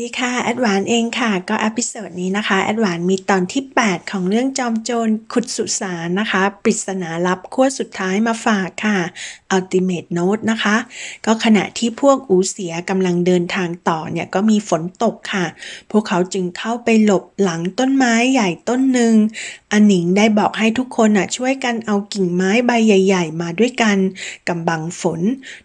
ดีค่ะ แอดวานเองค่ะก็อพิโซดนี้นะคะแอดวานมีตอนที่ 8 ของเรื่องจอมโจรขุดสุสานนะคะ ปริศนาลับขั้วสุดท้ายมาฝากค่ะ Ultimate Note นะคะ ก็ขณะที่พวกอูเสียกำลังเดินทางต่อเนี่ยก็มีฝนตกค่ะ พวกเขาจึงเข้าไปหลบหลังต้นไม้ใหญ่ต้นหนึ่งอันหนิงได้บอกให้ทุกคนอะช่วยกันเอากิ่งไม้ใบใหญ่ ๆ มาด้วยกันกำบังฝน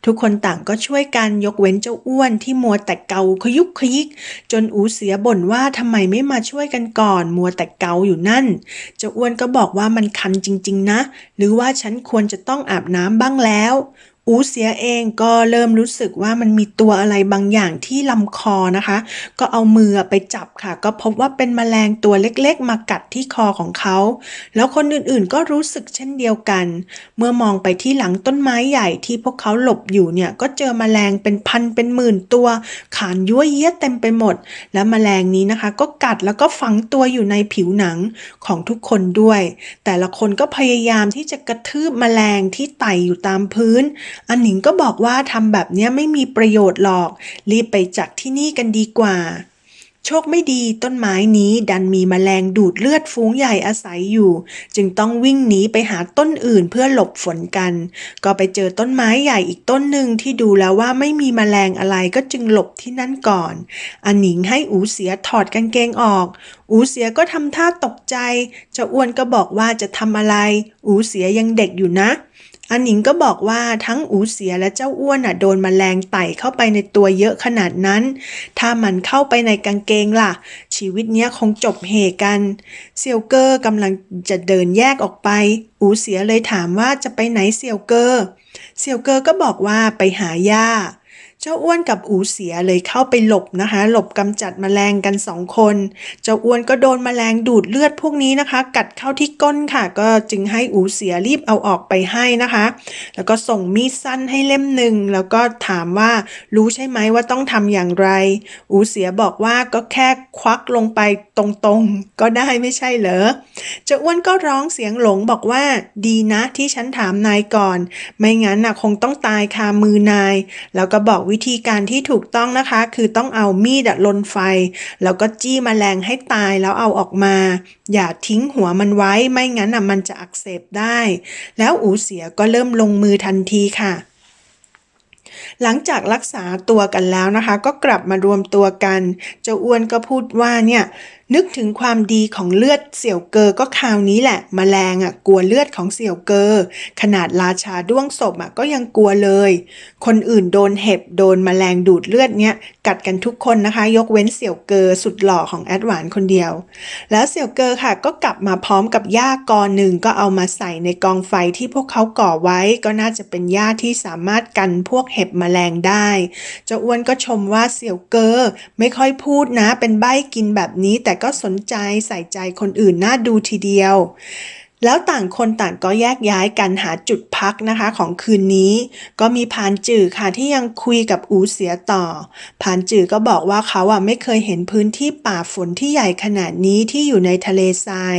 ทุกคนต่างก็ช่วยกันยกเว้นเจ้าอ้วนที่มัวแต่เกาขยุกขยิก จนอูเสียบ่นว่าทำไมไม่มาช่วยกันก่อน มัวแต่เกาอยู่นั่น เจ้าอ้วนก็บอกว่ามันคันจริง ๆ นะ หรือว่าฉันควรจะต้องอาบน้ำบ้างแล้ว อูเสียเองก็เริ่มรู้สึกว่ามันมีตัวอะไรบางอย่างที่ลำคอนะคะ ก็เอามือไปจับค่ะ ก็พบว่าเป็นแมลงตัวเล็กๆ มากัดที่คอของเขา แล้วคนอื่นๆก็รู้สึกเช่นเดียวกัน เมื่อมองไปที่หลังต้นไม้ใหญ่ที่พวกเขาหลบอยู่เนี่ย ก็เจอแมลงเป็นพันเป็นหมื่นตัว ขานยั่วเยี้ยเต็มไปหมด และแมลงนี้นะคะ ก็กัดแล้วก็ฝังตัวอยู่ในผิวหนังของทุกคนด้วย แต่ละคนก็พยายามที่จะกระทืบแมลงที่ไต่อยู่ตามพื้นอันหนิงก็บอกว่าทำแบบนี้ไม่มีประโยชน์หรอก รีบไปจากที่นี่กันดีกว่า โชคไม่ดีต้นไม้นี้ดันมีแมลงดูดเลือดฟุ้งใหญ่อาศัยอยู่ จึงต้องวิ่งหนีไปหาต้นอื่นเพื่อหลบฝนกัน ก็ไปเจอต้นไม้ใหญ่อีกต้นหนึ่งที่ดูแล้วว่าไม่มีแมลงอะไรก็จึงหลบที่นั่นก่อน อันหนิงให้อูเสียถอดกางเกงออกอูเสียก็ทำท่าตกใจเจ้าอ้วนก็บอกว่าจะทำอะไร อูเสียยังเด็กอยู่นะ อันหนิงก็บอกว่าทั้งอูเสียและเจ้าอ้วนน่ะโดนมแมลงไต่เข้าไปในตัวเยอะขนาดนั้น ถ้ามันเข้าไปในกางเกงล่ะ ชีวิตเนี้ยคงจบเหกัน เซียวเกอร์กำลังจะเดินแยกออกไป อูเสียเลยถามว่าจะไปไหนเซียวเกอร์ เซียวเกอร์ก็บอกว่าไปหาย่า เจ้าอ้วนกับอูเสียเลยเข้าไปหลบนะคะ หลบกำจัดแมลงกันสองคน เจ้าอ้วนก็โดนแมลงดูดเลือดพวกนี้นะคะ กัดเข้าที่ก้นค่ะ ก็จึงให้อูเสียรีบเอาออกไปให้นะคะ แล้วก็ส่งมีดสั้นให้เล่มหนึ่งแล้วก็ถามว่ารู้ใช่ไหมว่าต้องทำอย่างไร อูเสียบอกว่าก็แค่ควักลงไปตรงๆ ก็ได้ไม่ใช่เหรอเจ้าอ้วนก็ร้องเสียงหลงบอกว่าดีนะที่ฉันถามนายก่อน ไม่งั้นน่ะคงต้องตายคามือนาย แล้วก็บอกวิิธีการที่ถูกต้องนะคะ คือต้องเอามีดลนไฟ แล้วก็จี้มแมลงให้ตายแล้วเอาออกมา อย่าทิ้งหัวมันไว้ไม่งั้นอะมันจะอักเสบได้ แล้วอูเสียก็เริ่มลงมือทันทีค่ะหลังจากรักษาตัวกันแล้วนะคะ ก็กลับมารวมตัวกัน เจ้าอ้วนก็พูดว่าเนี่ยนึกถึงความดีของเลือดเสี่ยวเกอก็คราวนี้แหละมแมลงอะกลัวเลือดของเสี่ยวเกอ ขนาดราชาด้วงศพอะก็ยังกลัวเลย คนอื่นโดนเห็บโดนมแมลงดูดเลือดเนี้ยกัดกันทุกคนนะคะ ยกเว้นเสี่ยวเกอสุดหล่อของแอดหวานคนเดียว แล้วเสี่ยวเกอค่ะ ก็กลับมาพร้อมกับหญ้ากอหนึ่งก็เอามาใส่ในกองไฟที่พวกเขาก่อไว้ ก็น่าจะเป็นหญ้าที่สามารถกันพวกเห็บมแมลงได้เจ้าอ้วนก็ชมว่าเสี่ยวเกอไม่ค่อยพูดนะ เป็นใบ้กินแบบนี้แต่ก็สนใจใส่ใจคนอื่นน่าดูทีเดียว แล้วต่างคนต่างก็แยกย้ายกันหาจุดพักนะคะของคืนนี้ ก็มีพานจื่อค่ะที่ยังคุยกับอูเสียต่อพานจื่อก็บอกว่าเขาอะไม่เคยเห็นพื้นที่ป่าฝนที่ใหญ่ขนาดนี้ที่อยู่ในทะเลทราย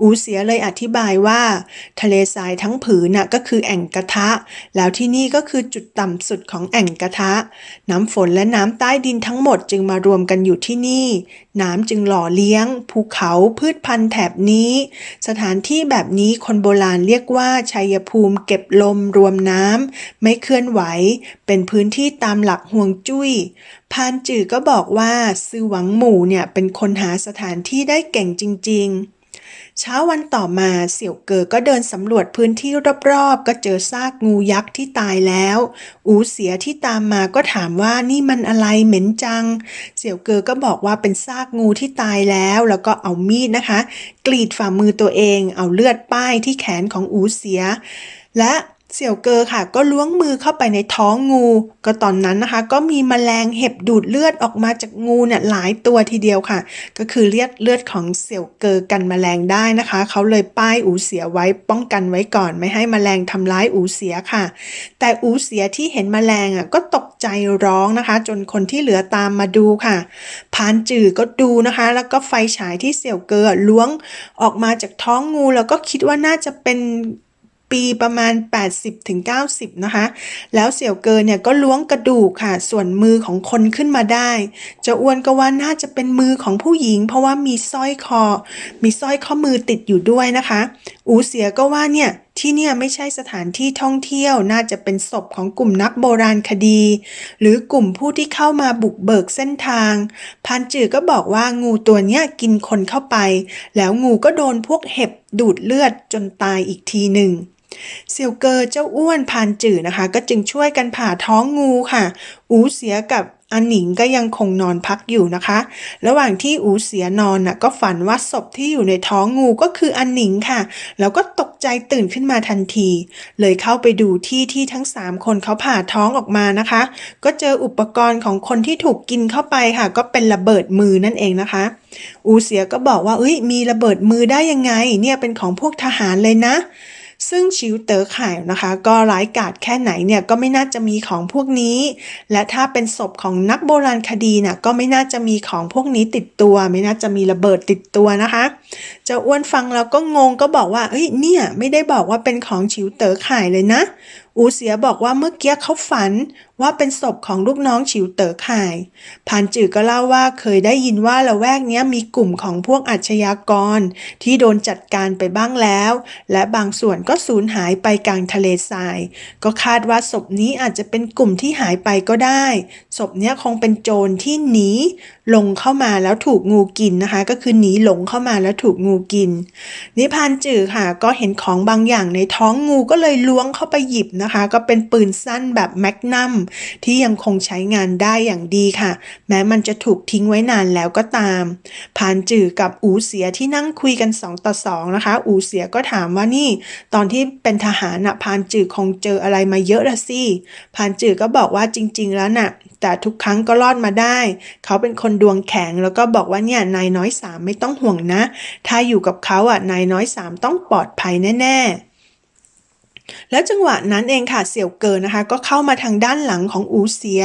อูเสียเลยอธิบายว่า ทะเลทรายทั้งผืนน่ะก็คือแอ่งกระทะ แล้วที่นี่ก็คือจุดต่ำสุดของแอ่งกระทะ น้ำฝนและน้ำใต้ดินทั้งหมดจึงมารวมกันอยู่ที่นี่ น้ำจึงหล่อเลี้ยง ภูเขาพืชพันธุ์แถบนี้ สถานที่แบบนี้คนโบราณเรียกว่าชัยภูมิเก็บลมรวมน้ำไม่เคลื่อนไหว เป็นพื้นที่ตามหลักห่วงจุ้ยพานจือก็บอกว่าซือหวังหมู่เนี่ยเป็นคนหาสถานที่ได้เก่งจริง ๆ เช้าวันต่อมาเสี่ยวเกอก็เดินสำรวจพื้นที่รอบๆ ก็เจอซากงูยักษ์ที่ตายแล้ว อูเสียที่ตามมาก็ถามว่านี่มันอะไรเหม็นจัง เสี่ยวเกอก็บอกว่าเป็นซากงูที่ตายแล้ว แล้วก็เอามีดนะคะ กรีดฝ่ามือตัวเอง เอาเลือดป้ายที่แขนของอูเสีย และ เสี่ยวเกอค่ะ ก็ล้วงมือเข้าไปในท้องงู ก็ตอนนั้นนะคะ ก็มีแมลงเห็บดูดเลือดออกมาจากงูเนี่ยหลายตัวทีเดียวค่ะ ก็คือเลือดเลือดของเสี่ยวเกอกันแมลงได้นะคะ เขาเลยป้ายอูเสียไว้ป้องกันไว้ก่อน ไม่ให้แมลงทำร้ายอูเสียค่ะ แต่อูเสียที่เห็นแมลงอะก็ตกใจร้องนะคะ จนคนที่เหลือตามมาดูค่ะพานจือก็ดูนะคะ แล้วก็ไฟฉายที่เสี่ยวเกอล้วงออกมาจากท้องงูแล้วก็คิดว่าน่าจะเป็น ปีประมาณ 80-90ถึง90 นะคะ แล้วเสี่ยวเกินเนี่ยก็ล้วงกระดูกค่ะ ส่วนมือของคนขึ้นมาได้เจ้าอ้วนก็ว่าน่าจะเป็นมือของผู้หญิง เพราะว่ามีสร้อยคอ มีสร้อยข้อมือติดอยู่ด้วยนะคะ อูเสียก็ว่าเนี่ยที่เนี่ยไม่ใช่สถานที่ท่องเที่ยวน่าจะเป็นศพของกลุ่มนักโบราณคดี หรือกลุ่มผู้ที่เข้ามาบุกเบิกเส้นทาง พันจือก็บอกว่างูตัวเนี้ยกินคนเข้าไป แล้วงูก็โดนพวกเห็บดูดเลือดจนตายอีกทีหนึ่ง เซียวเกอเจ้าอ้วนพานจื่อนะคะ ก็จึงช่วยกันผ่าท้องงูค่ะ อูเสียกับอันหนิงก็ยังคงนอนพักอยู่นะคะ ระหว่างที่อูเสียนอนน่ะก็ฝันว่าศพที่อยู่ในท้องงูก็คืออันหนิงค่ะ แล้วก็ตกใจตื่นขึ้นมาทันที เลยเข้าไปดูที่ที่ทั้ง 3 คนเขาผ่าท้องออกมานะคะ ก็เจออุปกรณ์ของคนที่ถูกกินเข้าไปค่ะ ก็เป็นระเบิดมือนั่นเองนะคะ อูเสียก็บอกว่าเอ้ยมีระเบิดมือได้ยังไง เนี่ยเป็นของพวกทหารเลยนะ ซึ่งชิวเต๋อข่ายนะคะ ก็ร้ายกาจแค่ไหนเนี่ยก็ไม่น่าจะมีของพวกนี้ และถ้าเป็นศพของนักโบราณคดีน่ะก็ไม่น่าจะมีของพวกนี้ติดตัว ไม่น่าจะมีระเบิดติดตัวนะคะเจ้าอ้วนฟังแล้วก็งงก็บอกว่าเอ้ยเนี่ยไม่ได้บอกว่าเป็นของชิวเต๋อข่ายเลยนะอูเสียบอกว่าเมื่อกี้เขาฝันว่าเป็นศพของลูกน้องฉิวเต๋อข่ายพานจือก็เล่าว่าเคยได้ยินว่าละแวกนี้มีกลุ่มของพวกอาชญากร ที่โดนจัดการไปบ้างแล้ว และบางส่วนก็สูญหายไปกลางทะเลทราย ก็คาดว่าศพนี้อาจจะเป็นกลุ่มที่หายไปก็ได้ ศพนี้คงเป็นโจรที่หนี ลงเข้ามาแล้วถูกงูกินนะคะ ก็คือหนีหลงเข้ามาแล้วถูกงูกิน นิพานจือค่ะ ก็เห็นของบางอย่างในท้องงูก็เลยล้วงเข้าไปหยิบนะคะ ก็เป็นปืนสั้นแบบแมกนัมที่ยังคงใช้งานได้อย่างดีค่ะ แม้มันจะถูกทิ้งไว้นานแล้วก็ตาม พานจือกับอูเสียที่นั่งคุยกัน2ต่อ2นะคะ อูเสียก็ถามว่านี่ ตอนที่เป็นทหารน่ะพานจือคงเจออะไรมาเยอะละสิพานจือก็บอกว่าจริง ๆ แล้วน่ะ แต่ทุกครั้งก็รอดมาได้ เขาเป็นคนดวงแข็งแล้วก็บอกว่าเนี่ยนายน้อยสามไม่ต้องห่วงนะ ถ้าอยู่กับเขาอะนายน้อยสามต้องปลอดภัยแน่ ๆ แล้วจังหวะนั้นเองค่ะเสี่ยวเกินนะคะ ก็เข้ามาทางด้านหลังของอูเสีย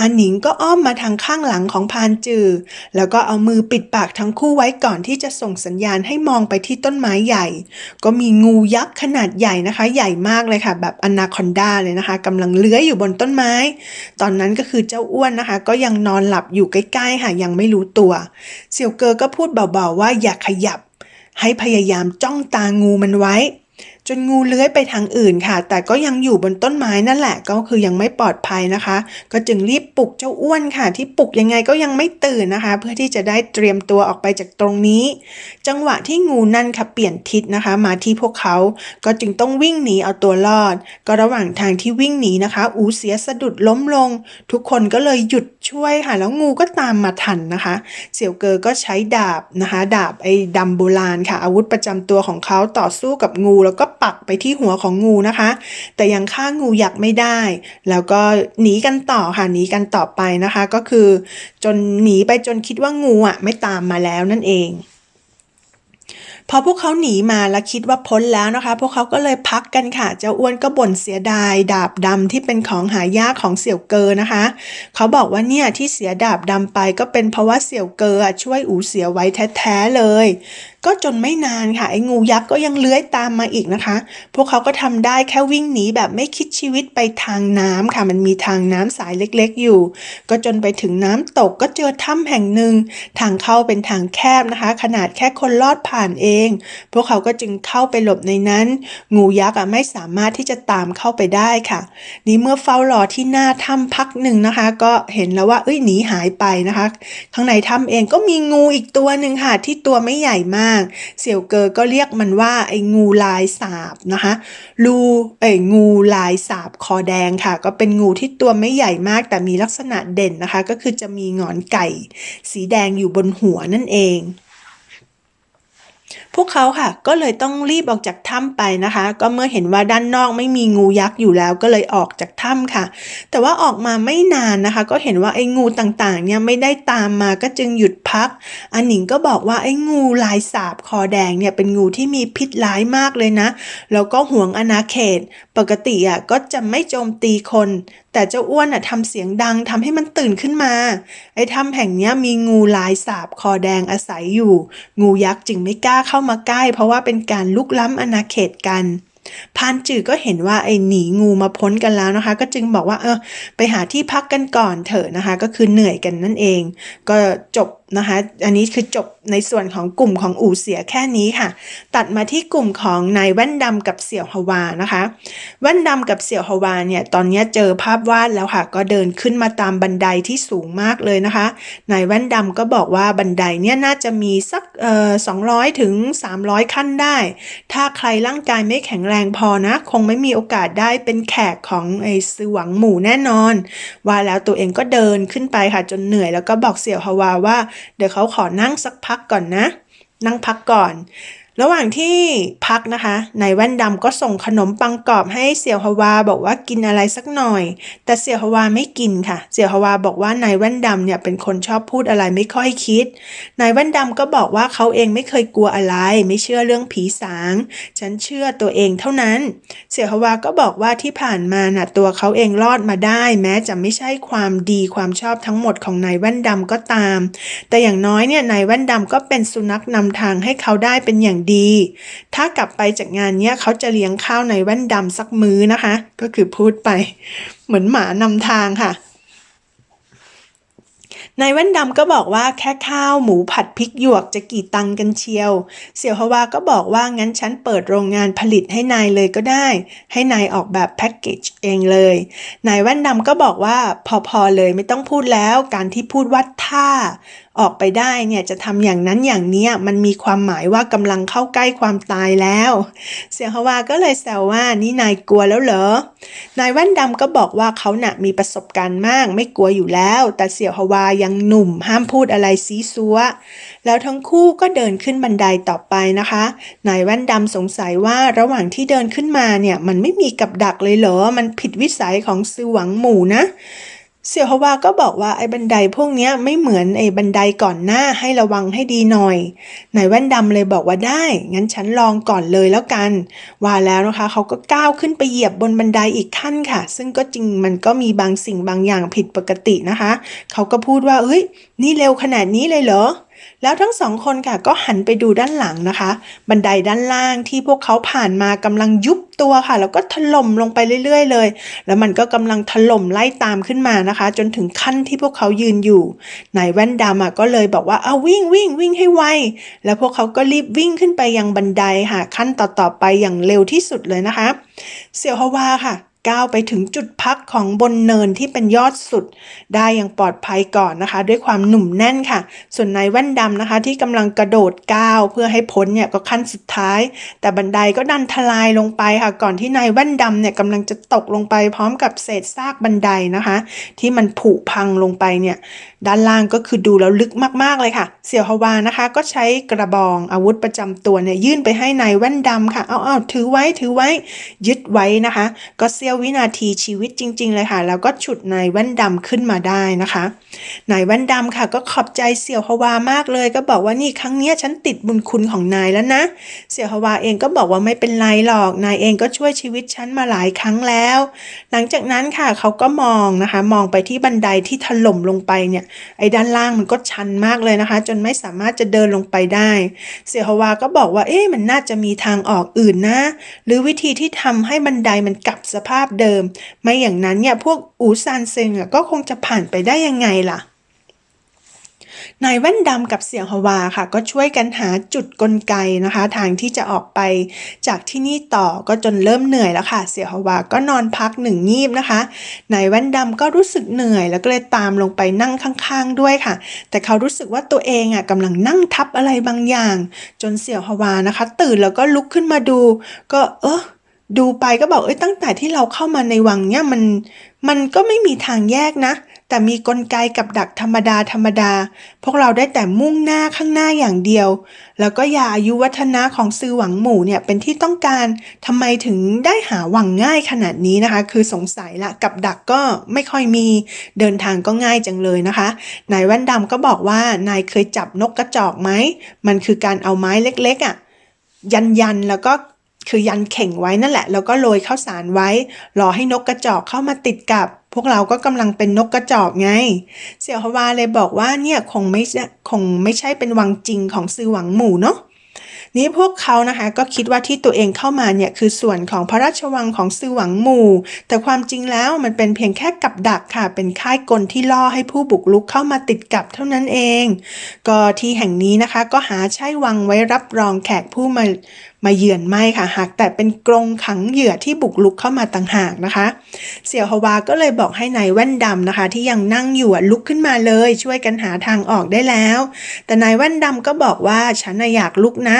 อันหนิงก็อ้อมมาทางข้างหลังของพานจือ แล้วก็เอามือปิดปากทั้งคู่ไว้ก่อนที่จะส่งสัญญาณให้มองไปที่ต้นไม้ใหญ่ ก็มีงูยักษ์ขนาดใหญ่นะคะ ใหญ่มากเลยค่ะ แบบอนาคอนดาเลยนะคะกำลังเลื้อยอยู่บนต้นไม้ ตอนนั้นก็คือเจ้าอ้วนนะคะ ก็ยังนอนหลับอยู่ใกล้ๆค่ะยังไม่รู้ตัว เสี่ยวเกอก็พูดเบาๆว่าอย่าขยับ ให้พยายามจ้องตางูมันไว้ นงูเลื้อยไปทางอื่นค่ะ แต่ก็ยังอยู่บนต้นไม้นั่นแหละ ก็คือยังไม่ปลอดภัยนะคะ ก็จึงรีบปลุกเจ้าอ้วนค่ะ ที่ปลุกยังไงก็ยังไม่ตื่นนะคะ เพื่อที่จะได้เตรียมตัวออกไปจากตรงนี้ จังหวะที่งูนั่นค่ะเปลี่ยนทิศนะคะ มาที่พวกเขา ก็จึงต้องวิ่งหนีเอาตัวรอด ก็ระหว่างทางที่วิ่งหนีนะคะ อูเสียสะดุดล้มลง ทุกคนก็เลยหยุดช่วยค่ะ แล้วงูก็ตามมาทันนะคะ เสี่ยวเกอก็ใช้ดาบนะคะ ดาบไอ้ดำโบราณค่ะ อาวุธประจำตัวของเขาต่อสู้กับงูแล้วก็ปักไปที่หัวของงูนะคะ แต่ยังฆ่างูยักษ์ไม่ได้ แล้วก็หนีกันต่อค่ะหนีกันต่อไปนะคะ ก็คือจนหนีไปจนคิดว่างูอะไม่ตามมาแล้วนั่นเองพอพวกเขาหนีมาแล้วคิดว่าพ้นแล้วนะคะ พวกเขาก็เลยพักกันค่ะ เจ้าอ้วนก็บ่นเสียดายดาบดำที่เป็นของหายากของเสี่ยวเกอนะคะ เขาบอกว่าเนี่ยที่เสียดาบดำไปก็เป็นเพราะว่าเสี่ยวเกอช่วยอูเสียไว้แท้ๆเลย ก็จนไม่นานค่ะไอ้งูยักษ์ก็ยังเลื้อยตามมาอีกนะคะ พวกเขาก็ทำได้แค่วิ่งหนีแบบไม่คิดชีวิตไปทางน้ำค่ะ มันมีทางน้ำสายเล็กๆอยู่ ก็จนไปถึงน้ำตกก็เจอถ้ำแห่งหนึ่ง ทางเข้าเป็นทางแคบนะคะ ขนาดแค่คนลอดผ่านเอง พวกเขาก็จึงเข้าไปหลบในนั้น งูยักษ์อะไม่สามารถที่จะตามเข้าไปได้ค่ะ นี่เมื่อเฝ้ารอที่หน้าถ้ำพักหนึ่งนะคะ ก็เห็นแล้วว่าเอ้ยหนีหายไปนะคะ ข้างในถ้ำเองก็มีงูอีกตัวหนึ่งค่ะที่ตัวไม่ใหญ่มากเสี่ยวเกอก็เรียกมันว่าไอ้งูลายสาบนะคะลูไอ้งูลายสาบคอแดงค่ะ ก็เป็นงูที่ตัวไม่ใหญ่มากแต่มีลักษณะเด่นนะคะ ก็คือจะมีงอนไก่ สีแดงอยู่บนหัวนั่นเอง พวกเขาค่ะ ก็เลยต้องรีบออกจากถ้ำไปนะคะ ก็เมื่อเห็นว่าด้านนอกไม่มีงูยักษ์อยู่แล้วก็เลยออกจากถ้ำค่ะ แต่ว่าออกมาไม่นานนะคะ ก็เห็นว่าไอ้งูต่างๆ เนี่ยไม่ได้ตามมาก็จึงหยุดพัก อันหนิงก็บอกว่าไอ้งูลายสาบคอแดงเนี่ยเป็นงูที่มีพิษร้ายมากเลยนะ แล้วก็ห่วงอาณาเขต ปกติอะก็จะไม่โจมตีคน แต่เจ้าอ้วนอะทำเสียงดังทำให้มันตื่นขึ้นมา ไอ้ถ้ำแห่งนี้มีงูลายสาบคอแดงอาศัยอยู่ งูยักษ์จึงไม่กล้าเข้ามาใกล้ เพราะว่าเป็นการลุกล้ำอาณาเขตกันพานจือก็เห็นว่าไอ้หนีงูมาพ้นกันแล้วนะคะ ก็จึงบอกว่าเออไปหาที่พักกันก่อนเถอะนะคะ ก็คือเหนื่อยกันนั่นเอง ก็จบ นะคะ อันนี้คือจบในส่วนของกลุ่มของอู่เสียแค่นี้ค่ะ ตัดมาที่กลุ่มของนายแว่นดำกับเสี่ยวฮวานะคะ แว่นดำกับเสี่ยวฮวาเนี่ยตอนนี้เจอภาพวาดแล้วค่ะ ก็เดินขึ้นมาตามบันไดที่สูงมากเลยนะคะ นายแว่นดำก็บอกว่าบันไดเนี่ยน่าจะมีสักเอ่อ200ถึง 300 ขั้นได้ ถ้าใครร่างกายไม่แข็งแรงพอนะ คงไม่มีโอกาสได้เป็นแขกของไอ้ซือหวังหมู่แน่นอน ว่าแล้วตัวเองก็เดินขึ้นไปค่ะจนเหนื่อยแล้วก็บอกเสี่ยวฮวาว่าเดี๋ยวเขาขอนั่งสักพักก่อนนะ นั่งพักก่อนระหว่างที่พักนะคะนายแว่นดำก็ส่งขนมปังกรอบให้เสี่ยวฮวาบอกว่ากินอะไรสักหน่อย แต่เสี่ยวฮวาไม่กินค่ะ เสี่ยวฮวาบอกว่านายแว่นดำเนี่ยเป็นคนชอบพูดอะไรไม่ค่อยคิดนายแว่นดำก็บอกว่าเขาเองไม่เคยกลัวอะไร ไม่เชื่อเรื่องผีสาง ฉันเชื่อตัวเองเท่านั้น เสี่ยวฮวาก็บอกว่าที่ผ่านมาน่ะตัวเขาเองรอดมาได้ แม้จะไม่ใช่ความดีความชอบทั้งหมดของนายแว่นดำก็ตาม แต่อย่างน้อยเนี่ยนายแว่นดำก็เป็นสุนัขนำทางให้เขาได้เป็นอย่างดี ถ้ากลับไปจากงานเนี้ยเขาจะเลี้ยงข้าวในแว่นดำสักมื้อนะคะ ก็คือพูดไป เหมือนหมานำทางค่ะนายแว่นดำก็บอกว่าแค่ข้าวหมูผัดพริกหยวกจะกี่ตังกันเชียว เสี่ยวฮวาก็บอกว่างั้นฉันเปิดโรงงานผลิตให้นายเลยก็ได้ ให้นายออกแบบแพ็กเกจเองเลย นายแว่นดำก็บอกว่าพอๆเลยไม่ต้องพูดแล้ว การที่พูดว่าถ้าออกไปได้เนี่ยจะทำอย่างนั้นอย่างนี้มันมีความหมายว่ากำลังเข้าใกล้ความตายแล้ว เสียวฮวาก็เลยแซวว่านี่นายกลัวแล้วเหรอ นายแว่นดำก็บอกว่าเขาน่ะมีประสบการณ์มากไม่กลัวอยู่แล้ว แต่เสี่ยวฮวายังหนุ่มห้ามพูดอะไรซีซัว แล้วทั้งคู่ก็เดินขึ้นบันไดต่อไปนะคะ นายแว่นดำสงสัยว่าระหว่างที่เดินขึ้นมาเนี่ยมันไม่มีกับดักเลยเหรอ มันผิดวิสัยของซือหวังหมู่นะ เสี่ยวฮวาก็บอกว่าไอ้บันไดพวกนี้ไม่เหมือนไอ้บันไดก่อนหน้าให้ระวังให้ดีหน่อยนายแว่นดำเลยบอกว่าได้ งั้นฉันลองก่อนเลยแล้วกัน ว่าแล้วนะคะเขาก็ก้าวขึ้นไปเหยียบบนบันไดอีกขั้นค่ะ ซึ่งก็จริงมันก็มีบางสิ่งบางอย่างผิดปกตินะคะ เขาก็พูดว่าเฮ้ย นี่เร็วขนาดนี้เลยเหรอ แล้วทั้งสองคนค่ะก็หันไปดูด้านหลังนะคะ บันไดด้านล่างที่พวกเขาผ่านมากำลังยุบตัวค่ะ แล้วก็ถล่มลงไปเรื่อย ๆ เลย แล้วมันก็กำลังถล่มไล่ตามขึ้นมานะคะ จนถึงขั้นที่พวกเขายืนอยู่นายแว่นดำอะก็เลยบอกว่าเอาวิ่งวิ่งวิ่งให้ไวแล้วพวกเขาก็รีบวิ่งขึ้นไปยังบันไดค่ะขั้นต่อๆไปอย่างเร็วที่สุดเลยนะคะ เสี่ยวฮวาค่ะ ก้าวไปถึงจุดพักของบนเนินที่เป็นยอดสุด ได้อย่างปลอดภัยก่อนนะคะ ด้วยความหนุ่มแน่นค่ะ ส่วนนายแว่นดำนะคะ ที่กำลังกระโดดก้าวเพื่อให้พ้นเนี่ยก็ขั้นสุดท้าย แต่บันไดก็ดันทลายลงไปค่ะ ก่อนที่นายแว่นดำเนี่ยกำลังจะตกลงไปพร้อมกับเศษซากบันไดนะคะ ที่มันผุพังลงไปเนี่ยด้านล่างก็คือดูแล้วลึกมากๆเลยค่ะ เสี่ยวฮวานะคะ ก็ใช้กระบองอาวุธประจำตัวเนี่ยยื่นไปให้นายแว่นดำค่ะเอาเอาถือไว้ถือไว้ยึดไว้นะคะ ก็เสี้ยววินาทีชีวิตจริง ๆ เลยค่ะ แล้วก็ฉุดนายแว่นดำขึ้นมาได้นะคะนายแว่นดำค่ะ ก็ขอบใจเสี่ยวฮวามากเลย ก็บอกว่านี่ครั้งเนี้ยฉันติดบุญคุณของนายแล้วนะ เสี่ยวฮวาเองก็บอกว่าไม่เป็นไรหรอก นายเองก็ช่วยชีวิตฉันมาหลายครั้งแล้ว หลังจากนั้นค่ะเขาก็มองนะคะ มองไปที่บันไดที่ถล่มลงไปเนี่ยไอ้ด้านล่างมันก็ชันมากเลยนะคะ จนไม่สามารถจะเดินลงไปได้ เสี่ยวฮวาก็บอกว่าเอ๊ะมันน่าจะมีทางออกอื่นนะ หรือวิธีที่ทำให้บันไดมันกลับสภาพเดิม ไม่อย่างนั้นเนี่ยพวกอูซานเซิงก็คงจะผ่านไปได้ยังไงล่ะนายแว่นดำกับเสี่ยวฮวาค่ะ ก็ช่วยกันหาจุดกลไกนะคะ ทางที่จะออกไปจากที่นี่ต่อก็จนเริ่มเหนื่อยแล้วค่ะ เสี่ยวฮวาก็นอนพักหนึ่งงีบนะคะนายแว่นดำก็รู้สึกเหนื่อยแล้วก็เลยตามลงไปนั่งข้างๆด้วยค่ะ แต่เขารู้สึกว่าตัวเองอะกำลังนั่งทับอะไรบางอย่าง จนเสี่ยวฮวานะคะ ตื่นแล้วก็ลุกขึ้นมาดู ก็เออ ดูไปก็บอกเอ้ยตั้งแต่ที่เราเข้ามาในวังเนี่ยมันมันก็ไม่มีทางแยกนะ แต่มีกลไกกับดักธรรมดาธรรมดา พวกเราได้แต่มุ่งหน้าข้างหน้าอย่างเดียว แล้วก็ยาอายุวัฒนะของซือหวังหมู่เนี่ยเป็นที่ต้องการทำไมถึงได้หาวังง่ายขนาดนี้นะคะ คือสงสัยละกับดักก็ไม่ค่อยมีเดินทางก็ง่ายจังเลยนะคะนายแว่นดำก็บอกว่านายเคยจับนกกระจอกไหมมันคือการเอาไม้เล็กๆอะ่ะยันยันแล้วก็ คือยันเข่งไว้นั่นแหละ แล้วก็โรยข้าวสารไว้ รอให้นกกระจอกเข้ามาติดกับ พวกเราก็กำลังเป็นนกกระจอกไง เสี่ยวฮวาเลยบอกว่าเนี่ยคงไม่คงไม่ใช่เป็นวังจริงของซือหวังหมู่เนาะนี้พวกเขานะคะก็คิดว่าที่ตัวเองเข้ามาเนี่ยคือส่วนของพระราชวังของซือหวังหมู่ แต่ความจริงแล้วมันเป็นเพียงแค่กับดักค่ะ เป็นค่ายกลที่ล่อให้ผู้บุกรุกเข้ามาติดกับเท่านั้นเอง ก็ที่แห่งนี้นะคะก็หาใช่วังไว้รับรองแขกผู้มา มาเยือนไม่ค่ะหากแต่เป็นกรงขังเหยื่อที่บุกลุกเข้ามาต่างหากนะคะ เสี่ยวฮวาก็เลยบอกให้นายแว่นดำนะคะ ที่ยังนั่งอยู่ลุกขึ้นมาเลย ช่วยกันหาทางออกได้แล้ว แต่นายแว่นดำก็บอกว่าฉันน่อยากลุกนะ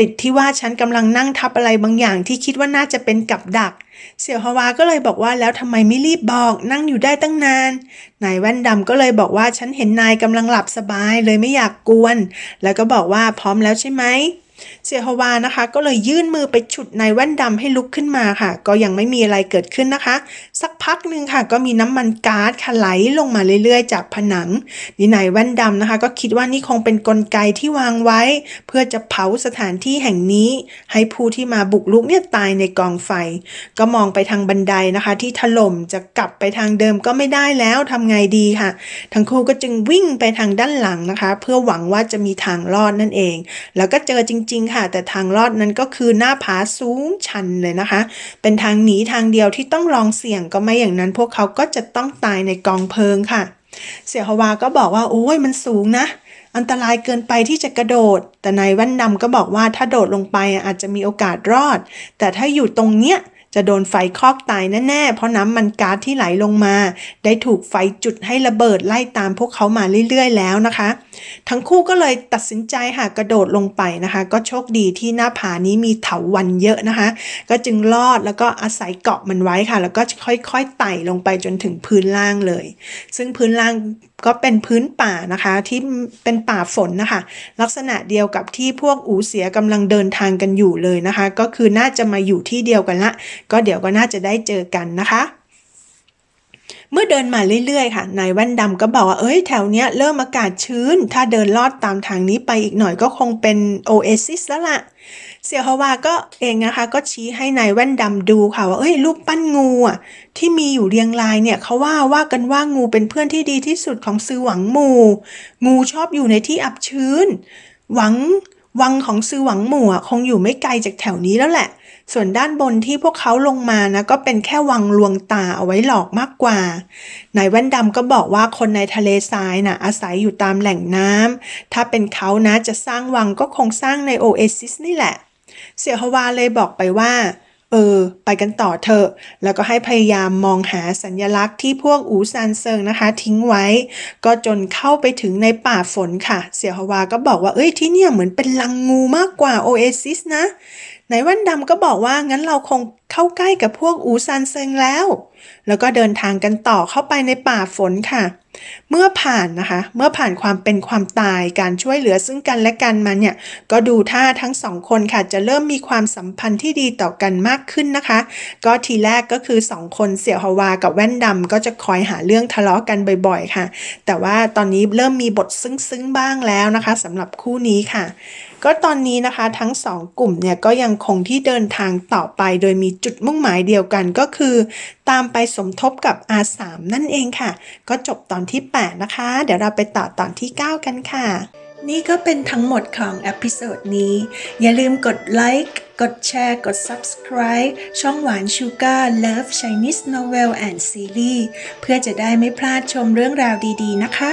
ติดที่ว่าฉันกำลังนั่งทับอะไรบางอย่างที่คิดว่าน่าจะเป็นกับดัก เสี่ยวฮวาก็เลยบอกว่าแล้วทำไมไม่รีบบอกนั่งอยู่ได้ตั้งนาน นายแว่นดำก็เลยบอกว่าฉันเห็นนายกำลังหลับสบายเลยไม่อยากกวน แล้วก็บอกว่าพร้อมแล้วใช่ไหม เสียฮวานะคะก็เลยยื่นมือไปฉุดนายแว่นดำให้ลุกขึ้นมาค่ะ ก็ยังไม่มีอะไรเกิดขึ้นนะคะ สักพักหนึ่งค่ะ ก็มีน้ำมันก๊าซค่ะไหลลงมาเรื่อยๆ จากผนังนี่นายแว่นดำนะคะ ก็คิดว่านี่คงเป็นนกลไกที่วางไว้ เพื่อจะเผาสถานที่แห่งนี้ ให้ผู้ที่มาบุกรุกเนี่ยตายในกองไฟ ก็มองไปทางบันไดนะคะ ที่ถล่มจะกลับไปทางเดิมก็ไม่ได้แล้วทำไงดีค่ะ ทั้งคู่ก็จึงวิ่งไปทางด้านหลังนะคะ เพื่อหวังว่าจะมีทางรอดนั่นเอง แล้วก็เจอจริงๆ ค่ะ แต่ทางรอดนั้นก็คือหน้าผาสูงชันเลยนะคะ เป็นทางหนีทางเดียวที่ต้องลองเสี่ยงก็ไม่อย่างนั้น พวกเขาก็จะต้องตายในกองเพลิงค่ะ เสี่ยฮวาก็บอกว่าโอ้ยมันสูงนะ อันตรายเกินไปที่จะกระโดด แต่นายแว่นดำก็บอกว่าถ้าโดดลงไปอาจจะมีโอกาสรอด แต่ถ้าอยู่ตรงเนี้ย จะโดนไฟคอกตายแน่ๆ เพราะน้ำมันก๊าซที่ไหลลงมา ได้ถูกไฟจุดให้ระเบิดไล่ตามพวกเขามาเรื่อย ๆ แล้วนะคะ ทั้งคู่ก็เลยตัดสินใจค่ะกระโดดลงไปนะคะ ก็โชคดีที่หน้าผานี้มีเถาวันเยอะนะคะ ก็จึงรอดแล้วก็อาศัยเกาะมันไว้ค่ะ แล้วก็ค่อยๆไต่ลงไปจนถึงพื้นล่างเลย ซึ่งพื้นล่าง ก็เป็นพื้นป่านะคะที่เป็นป่าฝนนะคะ ลักษณะเดียวกับที่พวกอูเสียกำลังเดินทางกันอยู่เลยนะคะ ก็คือน่าจะมาอยู่ที่เดียวกันละ ก็เดี๋ยวก็น่าจะได้เจอกันนะคะเมื่อเดินมาเรื่อยๆ ค่ะ นายแว่นดำก็บอกว่า เอ้ย แถวเนี้ยเริ่มอากาศชื้น ถ้าเดินลอดตามทางนี้ไปอีกหน่อยก็คงเป็นโอเอซิสแล้วล่ะ เสี่ยวฮวาก็เองนะคะ ก็ชี้ให้นายแว่นดำดูค่ะว่าเอ้ยรูปปั้นงูอะที่มีอยู่เรียงรายเนี่ยเขาว่าว่ากันว่างูเป็นเพื่อนที่ดีที่สุดของซือหวังหมู่ งูชอบอยู่ในที่อับชื้น หวังวังของซือหวังหมู่อะคงอยู่ไม่ไกลจากแถวนี้แล้วแหละ ส่วนด้านบนที่พวกเขาลงมานะก็เป็นแค่วังลวงตาเอาไว้หลอกมากกว่านายแว่นดำก็บอกว่าคนในทะเลทรายน่ะอาศัยอยู่ตามแหล่งน้ำถ้าเป็นเขานะจะสร้างวังก็คงสร้างในโอเอซิสนี่แหละ เสี่ยฮวาเลยบอกไปว่า เออ ไปกันต่อเถอะ แล้วก็ให้พยายามมองหาสัญลักษณ์ที่พวกอูซานเซิงนะคะ ทิ้งไว้ ก็จนเข้าไปถึงในป่าฝนค่ะ เสี่ยฮวาก็บอกว่าเอ้ยที่เนี่ยเหมือนเป็นลังงูมากกว่าโอเอซิสนะนายแว่นดำก็บอกว่างั้นเราคงเข้าใกล้กับพวกอูซานเซิงแล้ว แล้วก็เดินทางกันต่อเข้าไปในป่าฝนค่ะ เมื่อผ่านนะคะ เมื่อผ่านความเป็นความตายการช่วยเหลือซึ่งกันและกันมาเนี่ย ก็ดูท่าทั้งสองคนค่ะ จะเริ่มมีความสัมพันธ์ที่ดีต่อกันมากขึ้นนะคะ ก็ทีแรกก็คือสองคนเสี่ยวฮวากับแว่นดำก็จะคอยหาเรื่องทะเลาะกันบ่อยๆ ค่ะ แต่ว่าตอนนี้เริ่มมีบทซึ้งๆบ้างแล้วนะคะสำหรับคู่นี้ค่ะ ก็ตอนนี้นะคะทั้งสองกลุ่มเนี่ยก็ยังคงที่เดินทางต่อไป โดยมีจุดมุ่งหมายเดียวกันก็คือ ตามไปสมทบกับ R3 นั่นเองค่ะ ก็จบตอนที่ 8 นะคะ เดี๋ยวเราไปต่อตอนที่ 9 กันค่ะ นี่ก็เป็นทั้งหมดของเอพิโซดนี้ อย่าลืมกดไลค์กดแชร์ กด Subscribe ช่องหวานชูการ์ Love Chinese Novel and Series เพื่อจะได้ไม่พลาดชมเรื่องราวดี ๆ นะคะ